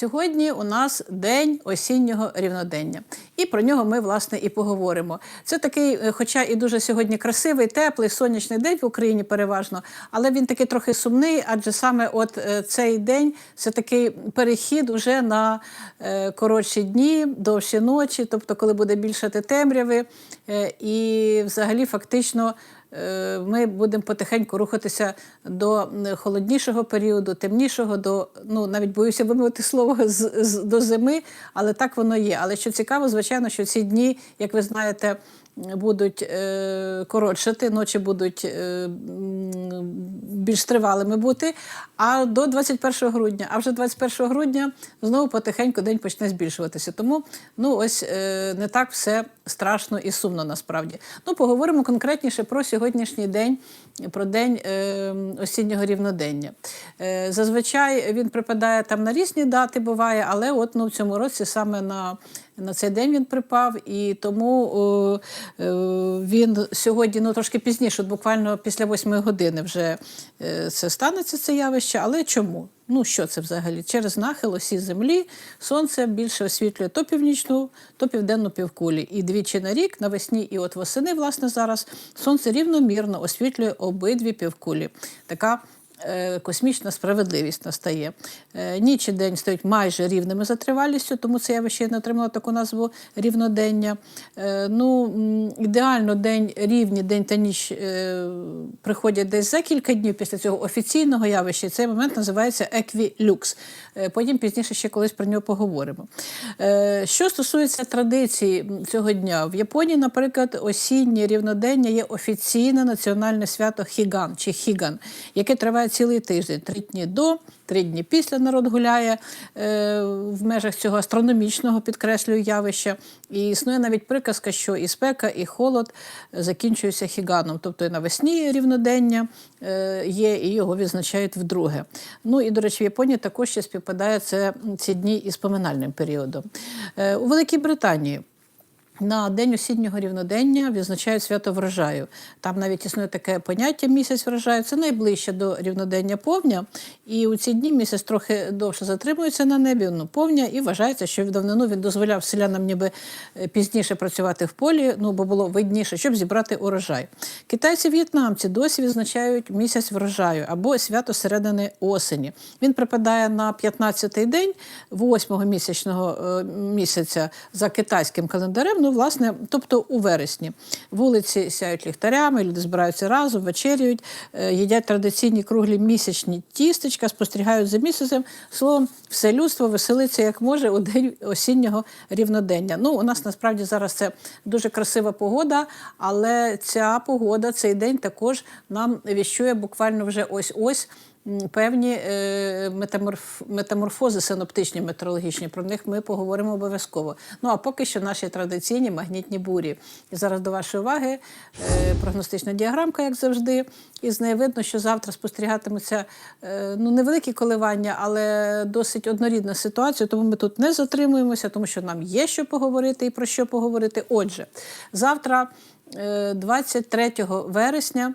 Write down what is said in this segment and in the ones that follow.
Сьогодні у нас день осіннього рівнодення, і про нього ми власне і поговоримо. Це такий, е, хоча і дуже сьогодні красивий, теплий, сонячний день в Україні переважно, але він такий трохи сумний, адже саме от е, цей день це такий перехід уже на е, коротші дні, довші ночі, тобто, коли буде більшати темряви, і взагалі фактично. Е, Ми будемо потихеньку рухатися до холоднішого періоду, темнішого, до ну навіть боюся вимовити слово з, з до зими, але так воно є. Але що цікаво, звичайно, що ці дні, як ви знаєте, будуть е, коротшати, ночі будуть е, більш тривалими бути. А до 21 грудня, а вже 21 грудня знову потихеньку день почне збільшуватися. Тому ну ось е, не так все страшно і сумно насправді. Ну, поговоримо конкретніше про сьогоднішній день, про день е, осіннього рівнодення. Е, зазвичай він припадає там на різні дати, буває, але от ну, в цьому році саме на на цей день він припав, і тому о, е, він сьогодні ну, трошки пізніше, буквально після восьмої години вже е, це станеться це явище. Але чому? Ну, що це взагалі? Через нахил осі землі сонце більше освітлює то північну, то південну півкулі. І двічі на рік, навесні і от восени, власне, зараз сонце рівномірно освітлює обидві півкулі. Така космічна справедливість настає. Е, Ніч і день стають майже рівними за тривалістю, тому це явище не отримало таку назву рівнодення. Е, Ну, ідеально день рівні, день та ніч е, приходять десь за кілька днів після цього офіційного явища. Цей момент називається еквілюкс. Е, Потім пізніше ще колись про нього поговоримо. Е, Що стосується традицій цього дня, в Японії, наприклад, осіннє рівнодення є офіційне національне свято Хіган чи Хіган, яке триває цілий тиждень. Три дні до, три дні після народ гуляє е, в межах цього астрономічного підкреслюю явища. І існує навіть приказка, що і спека, і холод закінчуються хіганом. Тобто і навесні рівнодення е, є, і його відзначають вдруге. Ну і, до речі, в Японії також ще співпадає це, ці дні із поминальним періодом. Е, У Великій Британії на день осіннього рівнодення відзначають свято врожаю. Там навіть існує таке поняття місяць врожаю. Це найближче до рівнодення повня. І у ці дні місяць трохи довше затримується на небі, ну, повня, і вважається, що в давнину він дозволяв селянам ніби е, пізніше працювати в полі, ну бо було видніше, щоб зібрати урожай. Китайці-в'єтнамці досі відзначають місяць врожаю або свято середини осені. Він припадає на 15-й день восьмого місячного е, місяця за китайським календарем. Ну, власне, тобто у вересні. Вулиці сяють ліхтарями, люди збираються разом, вечерюють, е, їдять традиційні круглі місячні тістечка, спостерігають за місяцем. Словом, все людство веселиться як може у день осіннього рівнодення. Ну, у нас насправді зараз це дуже красива погода, але ця погода, цей день також нам віщує буквально вже ось-ось. м, Певні е, метаморф, метаморфози синоптичні, метеорологічні, про них ми поговоримо обов'язково. Ну а поки що наші традиційні магнітні бурі. І зараз до вашої уваги е, прогностична діаграмка, як завжди. І з неї видно, що завтра спостерігатимуться е, ну, невеликі коливання, але досить однорідна ситуація. Тому ми тут не затримуємося, тому що нам є що поговорити і про що поговорити. Отже, завтра, е, 23 вересня.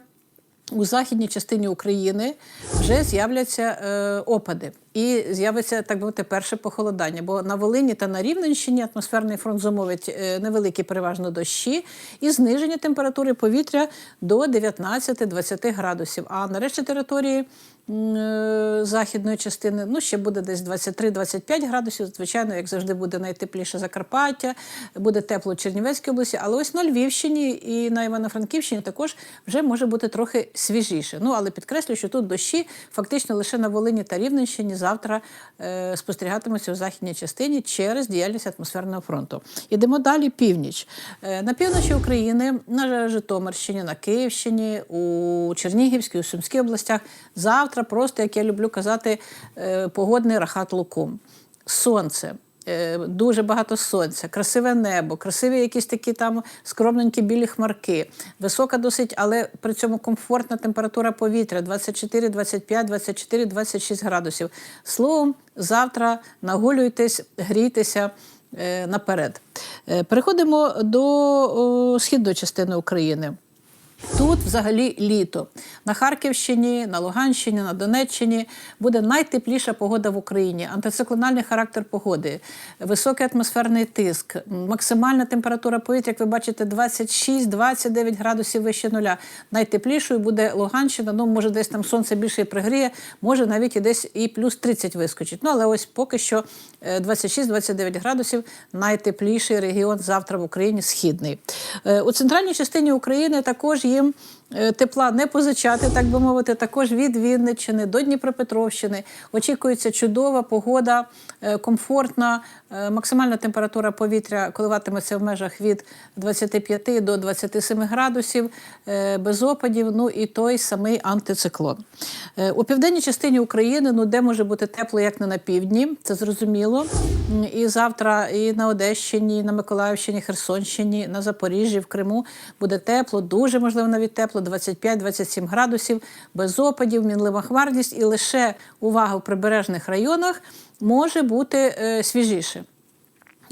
У західній частині України вже з'являться е, опади і з'явиться так би мовити перше похолодання. Бо на Волині та на Рівненщині атмосферний фронт зумовить е, невеликі переважно дощі і зниження температури повітря до 19-20 градусів. А на решті території е, західної частини ну ще буде десь 23-25 градусів. Звичайно, як завжди, буде найтепліше Закарпаття, буде тепло в Чернівецькій області, але ось на Львівщині і на Івано-Франківщині також вже може бути трохи свіжіше. Ну але підкреслюю, що тут дощі фактично лише на Волині та Рівненщині завтра е, спостерігатимуться у західній частині через діяльність атмосферного фронту. Ідемо далі північ. Е, на півночі України, на Житомирщині, на Київщині, у Чернігівській, у Сумській областях завтра просто, як я люблю казати, е, погодний рахат луком. Сонце. Е, Дуже багато сонця, красиве небо, красиві якісь такі там скромненькі білі хмарки, висока досить, але при цьому комфортна температура повітря 24, 25, 24, 26 градусів. Словом, завтра нагулюйтесь, грійтеся е, наперед. Е, Переходимо до східної частини України. Тут взагалі літо. На Харківщині, на Луганщині, на Донеччині буде найтепліша погода в Україні, антициклональний характер погоди, високий атмосферний тиск, максимальна температура повітря, як ви бачите, 26-29 градусів вище нуля. Найтеплішою буде Луганщина, ну може десь там сонце більше і пригріє, може навіть і десь і плюс 30 вискочить. Ну але ось поки що е, 26-29 градусів найтепліший регіон завтра в Україні східний. Е, У центральній частині України також їм е, тепла не позичати, так би мовити, також від Вінниччини до Дніпропетровщини. Очікується чудова погода, е, комфортна, е, максимальна температура повітря коливатиметься в межах від 25 до 27 градусів, е, без опадів, ну і той самий антициклон. Е, У південній частині України, ну де може бути тепло, як не на півдні, це зрозуміло. І завтра і на Одещині, і на Миколаївщині, Херсонщині, на Запоріжжі, в Криму буде тепло, дуже можливо навіть тепло, 25-27 градусів, без опадів, мінлива хмарність, і лише увага в прибережних районах може бути е, свіжіше.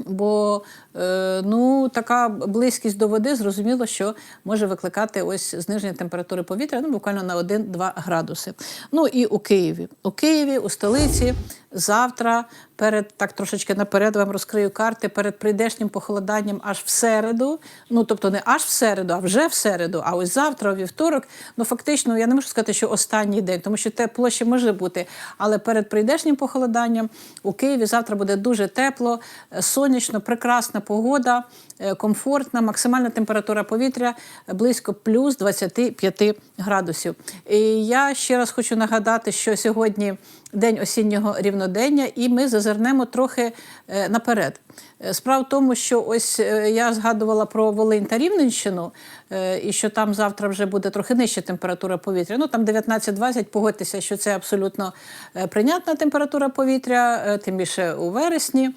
Бо е, ну, така близькість до води зрозуміло, що може викликати ось зниження температури повітря ну, буквально на 1-2 градуси. Ну і у Києві. У Києві, у столиці, завтра, перед так трошечки наперед вам розкрию карти, перед прийдешнім похолоданням аж в середу. Ну тобто не аж в середу, а вже в середу. А ось завтра, у вівторок, ну фактично, я не можу сказати, що останній день, тому що тепло ще може бути. Але перед прийдешнім похолоданням у Києві завтра буде дуже тепло, е, сонячно, прекрасна погода, е, комфортна, максимальна температура повітря близько плюс 25 градусів. І я ще раз хочу нагадати, що сьогодні день осіннього рівнодення, і ми зазирнемо трохи е, наперед. Е, Справа в тому, що ось е, я згадувала про Волинь та Рівненщину, і що там завтра вже буде трохи нижча температура повітря. Ну там 19-20, погодьтеся, що це абсолютно прийнятна температура повітря, тим більше у вересні.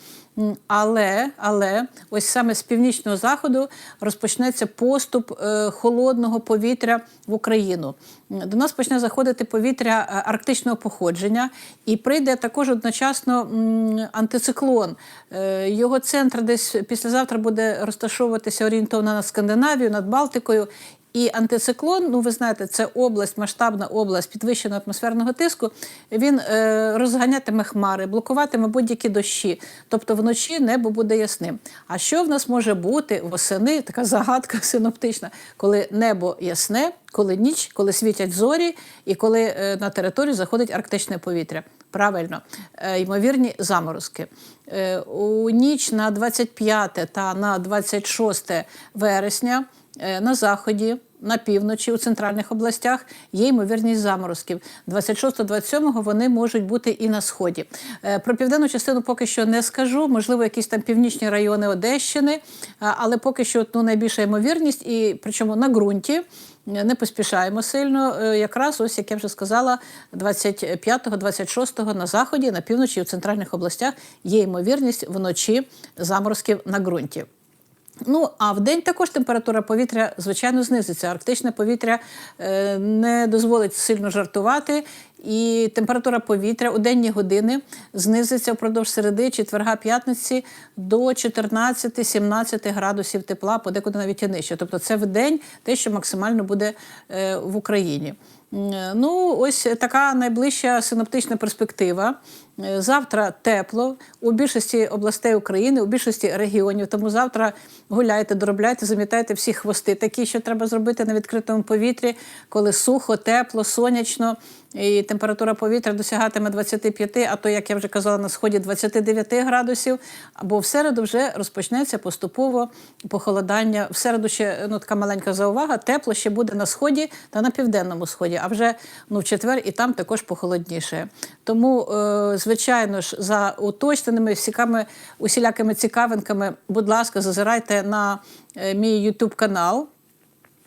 Але, але ось саме з північного заходу розпочнеться поступ е, холодного повітря в Україну. До нас почне заходити повітря е, арктичного походження, і прийде також одночасно антициклон. Е, Його центр десь післязавтра буде розташовуватися орієнтовно на Скандинавію, над Балтикою. І антициклон, ну ви знаєте, це область, масштабна область підвищеного атмосферного тиску. Він е, розганятиме хмари, блокуватиме будь-які дощі. Тобто вночі небо буде ясним. А що в нас може бути восени? Така загадка синоптична, коли небо ясне, коли ніч, коли світять зорі, і коли е, на територію заходить арктичне повітря. Правильно, е, ймовірні заморозки. Е, у ніч на 25 та на 26 вересня на заході. На півночі у центральних областях є ймовірність заморозків. 26-27 вони можуть бути і на сході. Е, Про південну частину поки що не скажу. Можливо, якісь там північні райони Одещини, але поки що ну, найбільша ймовірність, і причому на ґрунті. Е, Не поспішаємо сильно. Е, Якраз ось як я вже сказала, 25-26 на заході, на півночі у центральних областях є ймовірність вночі заморозків на ґрунті. Ну, а в день також температура повітря, звичайно, знизиться. Арктичне повітря е, не дозволить сильно жартувати, і температура повітря у денні години знизиться впродовж середи, четверга, п'ятниці до 14-17 градусів тепла, подекуди навіть і нижче. Тобто це в день те, що максимально буде е, в Україні. Ну, ось така найближча синоптична перспектива. Е, Завтра тепло у більшості областей України, у більшості регіонів. Тому завтра гуляйте, доробляйте, замітайте всі хвости, такі, що треба зробити на відкритому повітрі, коли сухо, тепло, сонячно. І температура повітря досягатиме 25, а то, як я вже казала, на сході 29 градусів. Або в середу вже розпочнеться поступово похолодання. В середу ще ну, така маленька заувага, тепло ще буде на сході та на південному сході, а вже ну, в четвер і там також похолодніше. Тому, е, звичайно ж, за уточненими всіками, усілякими цікавинками, будь ласка, зазирайте на е, мій YouTube канал.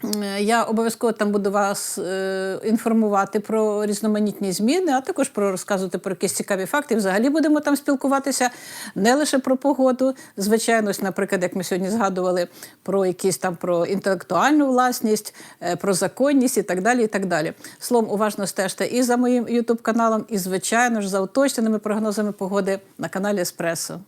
Е, Я обов'язково там буду вас е, інформувати про різноманітні зміни, а також про розказувати про якісь цікаві факти. Взагалі будемо там спілкуватися не лише про погоду. Звичайно, наприклад, як ми сьогодні згадували про якісь там про інтелектуальну власність, е, про законність і так далі. і так далі. Словом, уважно стежте і за моїм Ютуб каналом, і звичайно ж за уточненими прогнозами погоди на каналі Еспресо.